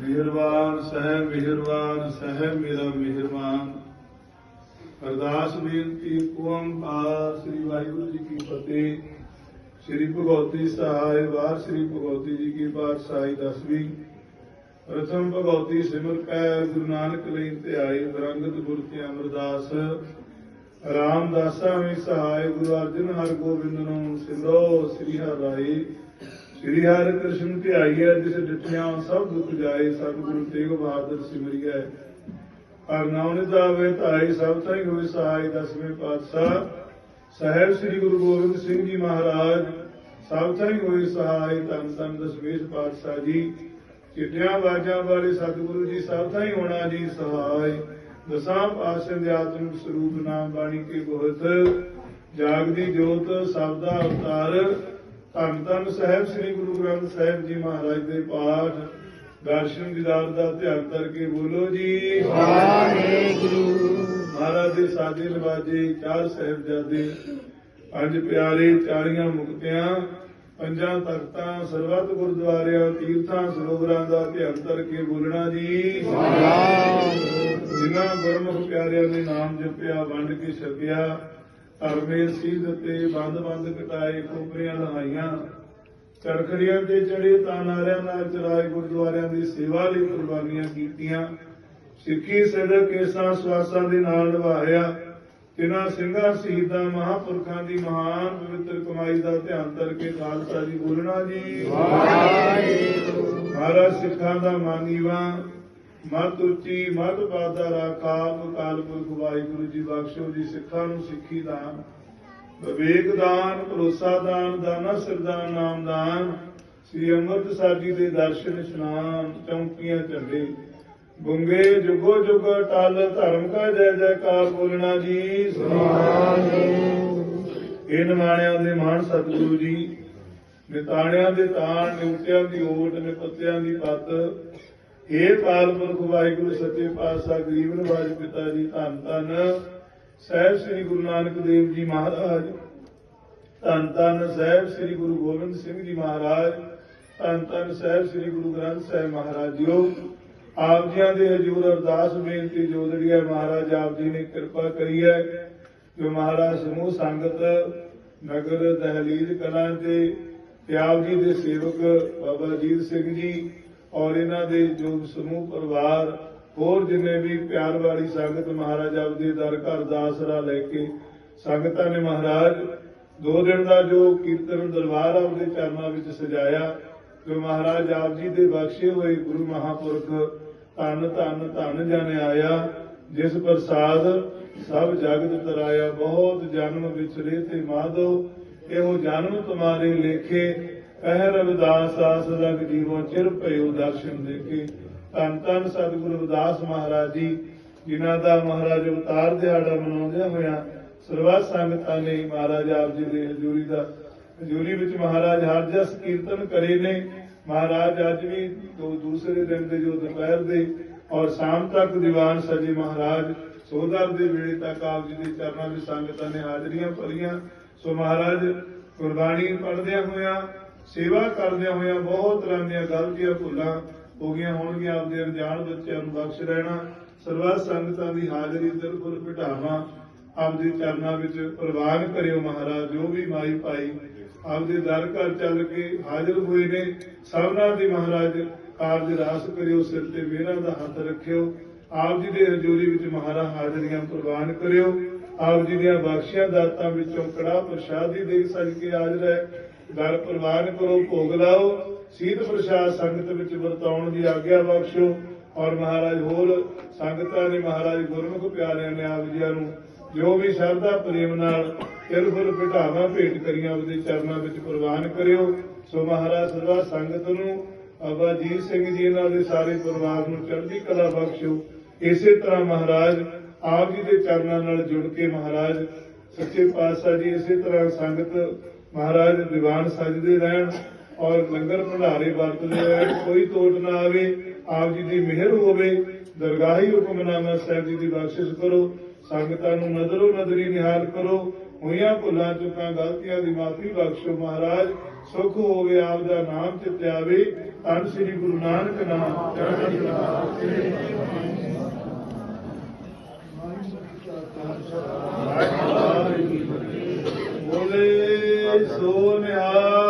ਮਿਹਰਬਾਨ, ਸਹਿ ਮਿਹਰਬਾਨ, ਸਹਿ ਮੇਰਾ ਮਿਹਰਬਾਨ। ਅਰਦਾਸ, ਬੇਨਤੀ ਓੰਕਾਰ ਸ੍ਰੀ ਵਾਹਿਗੁਰੂ ਜੀ ਕੀ ਫਤਿਹ। ਸ੍ਰੀ ਭਗਵਤੀ ਸਹਾਇ ਵਾਰ ਸ੍ਰੀ ਭਗਵਤੀ ਜੀ ਕੀ ਪਾਤਸ਼ਾਹੀ, ਦਸਵੀਂ। ਪ੍ਰਥਮ ਭਗਵਤੀ ਸਿਮਰ ਕੈ, ਗੁਰੂ ਨਾਨਕ ਲਈ ਧਿਆਈ ਬਰੰਗਤ ਗੁਰ ਤੇ ਅਮਰਦਾਸ। ਰਾਮਦਾਸਾ ਵੀ ਸਹਾਇ ਗੁਰੂ ਅਰਜਨ ਹਰ ਗੋਬਿੰਦ ਨੂੰ ਸਿਮਰੋ, ਸ੍ਰੀ ਹਰਿ ਰਾਈ ਸ੍ਰੀ ਹਰਿ ਕ੍ਰਿਸ਼ਨ ਧਿਆਈਐ, ਜਿਸ ਡਿਠਿਆ ਸਭ ਦੁੱਖ ਜਾਏ ਸਤਿਗੁਰੂ ਤੇਗ ਬਹਾਦਰ ਸਿਮਰਿਐ। ਹਰ ਨਾਮ ਨਿਦਾਵੇ ਧਾਈ ਸਭ ਤਾਈ ਹੋਏ, ਸਹਾਈ ਦਸਵੇਂ ਪਾਤਸ਼ਾਹ। ਸਾਹਿਬ ਸ੍ਰੀ ਗੁਰੂ ਗੋਬਿੰਦ ਸਿੰਘ ਜੀ ਮਹਾਰਾਜ, ਸਭ ਤਾਈ ਹੋਏ, ਸਹਾਈ ਤਨ ਤਨ ਦਸਵੇਂ ਪਾਤਸ਼ਾਹ ਜੀ। ਚਿੱਟਿਆਂ ਬਾਜਾਂ ਵਾਲੇ ਸਤਿਗੁਰੂ ਜੀ, ਸਭ ਤਾਈ ਹੋਣਾ ਜੀ ਸਹਾਈ। ਦਸਾਂ ਪਾਤਸ਼ਾਹ ਦੇ ਆਤਮ ਸਰੂਪ ਨਾਮ ਬਾਣੀ ਕੇ ਬਹੁਤ। ਜਾਗਦੀ ਜੋਤ, ਸਭ ਦਾ ਅਵਤਾਰ। ਧੰਨ ਧੰਨ ਸਾਹਿਬ ਸ੍ਰੀ ਗੁਰੂ ਗ੍ਰੰਥ ਸਾਹਿਬ ਜੀ ਮਹਾਰਾਜ ਦੇ ਪਾਠ। ਦਰਸ਼ਨ ਦੀਦਾਰ ਦਾ ਧਿਆਨ ਕਰਕੇ ਬੋਲੋ ਜੀ। ਵਾਹਿਗੁਰੂ। ਮਹਾਰਾਜ ਦੇ ਸਾਜੇ ਨਵਾਜੇ ਚਾਰ ਸਾਹਿਬਜ਼ਾਦੇ ਪੰਜ ਪਿਆਰੇ ਚਾਰੀਆਂ ਮੁਕਤਿਆਂ ਪੰਜਾਂ ਤਖਤਾਂ ਸਰਬੱਤ ਗੁਰਦੁਆਰਿਆਂ ਤੀਰਥਾਂ ਸਰੋਵਰਾਂ ਦਾ ਧਿਆਨ ਕਰਕੇ ਬੋਲਣਾ ਜੀ। ਜਿਨ੍ਹਾਂ ਗੁਰਮੁਖ ਪਿਆਰਿਆਂ ਨੇ ਨਾਮ ਜਪਿਆ ਵੰਡ ਕੇ ਛਕਿਆ ਧਰਮੇ ਸੀਧ ਤੇ ਬੰਦ ਬੰਦ ਕਟਾਏ ਕੋਪਰੀਆਂ ਲਹਾਈਆਂ ਚਰਖੜੀਆਂ ਤੇ ਚੜੇ ਤਾਂ ਨਾਰਿਆਂ ਨਾਲ ਚਰਾਏ ਗੁਰਦੁਆਰਿਆਂ ਦੀ ਸੇਵਾ ਲਈ ਕੁਰਬਾਨੀਆਂ ਕੀਤੀਆਂ। ਸਿੱਖੀ ਸਦਕ ਕੇਸਾਂ ਸਵਾਸਾਂ ਦੇ ਨਾਲ ਨਿਭਾਇਆ। ਤਿਨਾਂ ਸਿੰਘਾਂ ਸ਼ਹੀਦਾਂ ਮਹਾਪੁਰਖਾਂ ਦੀ ਮਹਾਨ ਪਵਿੱਤਰ ਕਮਾਈ ਦਾ ਧਿਆਨ ਕਰਕੇ ਖਾਲਸਾ ਜੀ ਬੋਲਣਾ ਜੀ। ਵਾਹਿਗੁਰੂ। ਮਹਾਰਾਜ ਸਿੱਖਾਂ ਦਾ ਮਾਨੀਵਾ। ਮਤ ਉੱਚੀ ਮਤ ਪਾਦਾ ਰਾਖਾ ਅਕਾਲ ਪੁਰਖ ਵਾਹਿਗੁਰੂ ਜੀ ਬਖਸ਼ੋ ਜੀ ਸਿੱਖਾਂ ਨੂੰ ਸਿੱਖੀ ਦਾਨ। ਵਿਵੇਕ ਦਾਨ ਭਰੋਸਾ ਦਾਨ ਦਾਨਾ ਸਰਦਾਨ ਨਾਮ ਦਾਨ। ਸ੍ਰੀ ਅੰਮ੍ਰਿਤਸਰ ਜੀ ਦੇ ਦਰਸ਼ਨ ਇਸ਼ਨਾਨ ਚੌਂਕੀਆਂ ਝੰਡੇ। ਗੁੰਗੇ ਜੁਗੋ ਜੁਗ ਟਲ ਧਰਮ ਕਾ ਜੈ ਜੈਕਾਰ ਬੋਲਣਾ ਜੀ। ਇਹ ਨਿਮਾਣਿਆਂ ਦੇ ਮਾਨ ਸਤਿਗੁਰੂ ਜੀ ਨਿਤਾਣਿਆਂ ਦੇ ਤਾਣ ਨਿਉਟਿਆਂ ਦੀ ਓਟ ਨਿਪੱਤਿਆਂ ਦੀ ਪੱਤ ਇਹ ਕਾਲ ਪੁਰਖ ਵਾਹਿਗੁਰੂ, ਸੱਚੇ ਪਾਤਸ਼ਾਹ, ਗਰੀਬ ਨਿਵਾਜ ਪਿਤਾ ਜੀ, ਧੰਨ ਧੰਨ। ਸਹਿਬ ਸ੍ਰੀ ਗੁਰੂ ਨਾਨਕ ਦੇਵ ਜੀ ਮਹਾਰਾਜ। ਧੰਨ ਧੰਨ ਸਹਿਬ ਸ੍ਰੀ ਗੁਰੂ ਗੋਬਿੰਦ ਸਿੰਘ ਜੀ ਮਹਾਰਾਜ। ਧੰਨ ਧੰਨ ਸਹਿਬ ਸ੍ਰੀ ਗੁਰੂ ਗ੍ਰੰਥ ਸਾਹਿਬ ਮਹਾਰਾਜ ਜੀਓ। ਆਪ ਜੀਆਂ ਦੇ ਹਜੂਰ ਅਰਦਾਸ ਬੇਨਤੀ ਜੋਦੜੀ ਹੈ ਮਹਾਰਾਜ ਆਪ ਜੀ ਨੇ ਕਿਰਪਾ ਕਰੀ ਹੈ, ਜੋ ਮਹਾਰਾਜ ਸਮੂਹ ਸੰਗਤ, ਨਗਰ, ਦਹਲੀਜ਼ ਕਲਾਂ ਦੇ ਤੇ ਆਪ ਜੀ ਦੇ ਸੇਵਕ ਬਾਬਾ ਜੀਤ ਸਿੰਘ ਜੀ ਔਰ ਇਹਨਾਂ ਦੇ ਜੋ ਸਮੂਹ ਪਰਿਵਾਰ, ਹੋਰ ਜਿੰਨੇ ਵੀ ਪਿਆਰ ਵਾਲੀ ਸੰਗਤ ਮਹਾਰਾਜ ਆਪ ਦਰ ਘਰ ਦਾ ਆਸਰਾ ਲੈ ਕੇ ਸੰਗਤਾਂ ਨੇ ਮਹਾਰਾਜ ਦੋ ਦਿਨ ਦਾ ਜੋ ਕੀਰਤਨ ਦਰਬਾਰ ਆਪਦੇ ਚਰਨਾਂ ਵਿੱਚ ਸਜਾਇਆ, ਜੋ ਮਹਾਰਾਜ ਆਪ ਜੀ ਦੇ ਬਖਸ਼ੇ ਹੋਏ ਗੁਰੂ ਮਹਾਪੁਰਖ ਧੰਨ ਧੰਨ ਧੰਨ ਜਾਣੇ ਆਇਆ, ਜਿਸ ਪ੍ਰਸਾਦ ਸਭ ਜਗਤ ਤਰਾਇਆ, ਬਹੁਤ ਜਨਮ ਵਿਚਰੇ ਤੇ ਮਾਧੋ, ਇਹੋ ਜਨਮ ਤੁਮਾਰੇ ਲੇਖੇ ਕਹਿ ਰਵਿਦਾਸ ਆਸ ਲਗ ਜੀਵੋ ਚਿਰ ਭਇਓ ਦਰਸ਼ਨ ਦੇਖੇ। ਧੰਨ ਧੰਨ ਸਤਿਗੁਰੂ ਰਵਿਦਾਸ ਮਹਾਰਾਜ ਜੀ, ਜਿਨ੍ਹਾਂ ਦਾ ਮਹਾਰਾਜ ਅਵਤਾਰ ਦਿਹਾੜਾ ਮਨਾਉਂਦੇ ਹੋਇਆ ਸਰਬੱਤ ਸੰਗਤਾਂ ਨੇ ਮਹਾਰਾਜ ਆਪ ਜੀ ਦੇ ਹਜ਼ੂਰੀ ਦਾ ਹਜ਼ੂਰੀ ਵਿੱਚ ਮਹਾਰਾਜ ਹਰ ਜਸ ਕੀਰਤਨ ਕਰੇ ਨੇ। ਮਹਾਰਾਜ ਅੱਜ ਵੀ ਦੋ ਦੂਸਰੇ ਦਿਨ ਦੇ ਜੋ ਦੁਪਹਿਰ ਦੇ ਔਰ ਸ਼ਾਮ ਤੱਕ ਦੀਵਾਨ ਸਜੇ ਮਹਾਰਾਜ। ਸੋਦਰ ਦੇ ਵੇਲੇ ਤੱਕ ਆਪ ਜੀ ਦੇ ਚਰਨਾਂ ਵਿੱਚ ਸੰਗਤਾਂ ਨੇ ਹਾਜ਼ਰੀਆਂ ਭਰੀਆਂ। ਸੋ ਮਹਾਰਾਜ ਗੁਰਬਾਣੀ ਪੜਦਿਆਂ ਹੋਇਆਂ ਸੇਵਾ ਕਰਦਿਆਂ ਹੋਇਆ ਬਹੁਤ ਤਰ੍ਹਾਂ ਦੀਆਂ ਗਲਤੀਆਂ ਭੁੱਲਾਂ ਹੋ ਗਈਆਂ ਹੋਣਗੀਆਂ। ਆਪਦੇ ਅਣਜਾਣ ਬੱਚਿਆਂ ਨੂੰ ਬਖਸ਼ ਰਹਿਣਾ ਸਰਬੱਤ ਸੰਗਤਾਂ ਦੀ ਹਾਜ਼ਰੀ ਦਿਲਪੁਰ ਬਿਠਾਵਾਂ ਆਪਦੇ ਚਰਨਾਂ ਵਿੱਚ ਪ੍ਰਵਾਨ ਕਰਿਓ ਮਹਾਰਾਜ, ਜੋ ਵੀ ਮਾਈ ਭਾਈ ਆਪਦੇ ਦਰ ਘਰ ਚੱਲ ਕੇ ਹਾਜ਼ਰ ਹੋਏ ਨੇ, ਸਭਨਾਂ ਦੀ ਮਹਾਰਾਜ ਕਾਰਜ ਰਾਸ ਕਰਿਓ, ਸਿਰ ਤੇ ਮੇਰਾ ਦਾ ਹੱਥ ਰੱਖਿਓ, ਆਪ ਜੀ ਦੇ ਹਜ਼ੂਰੀ ਵਿੱਚ ਮਹਾਰਾਜ ਹਾਜ਼ਰੀਆਂ ਪ੍ਰਵਾਨ ਕਰਿਓ। ਆਪ ਜੀ ਦੀਆਂ ਬਖਸ਼ੀਆਂ ਦਾਤਾਂ ਵਿੱਚੋਂ ਕੜਾ ਪ੍ਰਸ਼ਾਦੀ ਦੇ ਸਜ ਕੇ ਹਾਜ਼ਰ ਹੈ। ਦਰ ਪ੍ਰਵਾਨ ਕਰੋ ਭੋਗ ਲਾਓ ਸੀਤ ਪ੍ਰਸ਼ਾਦ ਸੰਗਤ ਵਿੱਚ ਵਰਤਾਉਣ ਦੀ ਆਗਿਆ ਬਖਸ਼ੋ। ਔਰ ਮਹਾਰਾਜ, ਹੋਰ ਸੰਗਤਾਂ ਨੇ ਮਹਾਰਾਜ ਗੁਰਮੁਖ ਪਿਆਰਿਆਂ ਨੇ ਆਪ ਜੀਆਂ ਨੂੰ ਜੋ ਵੀ ਸ਼ਰਧਾ ਪ੍ਰੇਮ ਨਾਲ ਤਿਰਫੁਲ ਬਿਠਾਵਾ ਭੇਟ ਕਰੀਆਂ, ਉਹਦੇ ਚਰਨਾਂ ਵਿੱਚ ਪ੍ਰਵਾਨ ਕਰਿਓ। ਸੋ ਮਹਾਰਾਜ ਸਰਵਾ ਸੰਗਤ ਨੂੰ ਬਾਬਾ ਜੀਤ ਸਿੰਘ ਜੀ ਇਹਨਾਂ ਦੇ ਸਾਰੇ ਪਰਿਵਾਰ ਨੂੰ ਚੜ੍ਹਦੀ ਕਲਾ ਬਖਸ਼ੋ। ਇਸੇ ਤਰ੍ਹਾਂ ਮਹਾਰਾਜ ਆਪ ਜੀ ਦੇ ਚਰਨਾਂ ਨਾਲ ਜੁੜ ਕੇ ਮਹਾਰਾਜ ਸੱਚੇ ਪਾਤਸ਼ਾਹ ਜੀ ਇਸੇ ਤਰ੍ਹਾਂ ਸੰਗਤ ਮਹਾਰਾਜ ਦੀਵਾਨ ਸਜਦੇ ਰਹਿਣ ਔਰ ਲੰਗਰ ਭੰਡਾਰੇ ਵਰਤਦੇ ਰਹਿਣ, ਕੋਈ ਤੋਟ ਨਾ ਆਵੇ, ਆਪ ਜੀ ਦੀ ਮਿਹਰ ਹੋਵੇ, ਦਰਗਾਹੀ ਹੁਕਮਨਾਮਾ ਸਾਹਿਬ ਜੀ ਦੀ ਬਖਸ਼ਿਸ਼ ਕਰੋ, ਸੰਗਤਾਂ ਨੂੰ ਨਜ਼ਰੋ ਨਜ਼ਰੀ ਨਿਹਾਲ ਕਰੋ, ਹੋਈਆਂ ਭੁੱਲਾਂ ਚੁੱਕਾਂ ਗਲਤੀਆਂ ਦੀ ਮਾਫੀ ਬਖਸ਼ੋ ਮਹਾਰਾਜ, ਸੁਖ ਹੋਵੇ ਆਪ ਦਾ ਨਾਮ ਚਿਤ ਆਵੇ, ਧੰਨ ਸ੍ਰੀ ਗੁਰੂ ਨਾਨਕ ਨਾਮ। ਚੜ੍ਹਦੀ ਕਲਾ ਬੋਲੇ ਸੋ ਨਿਹਾਲ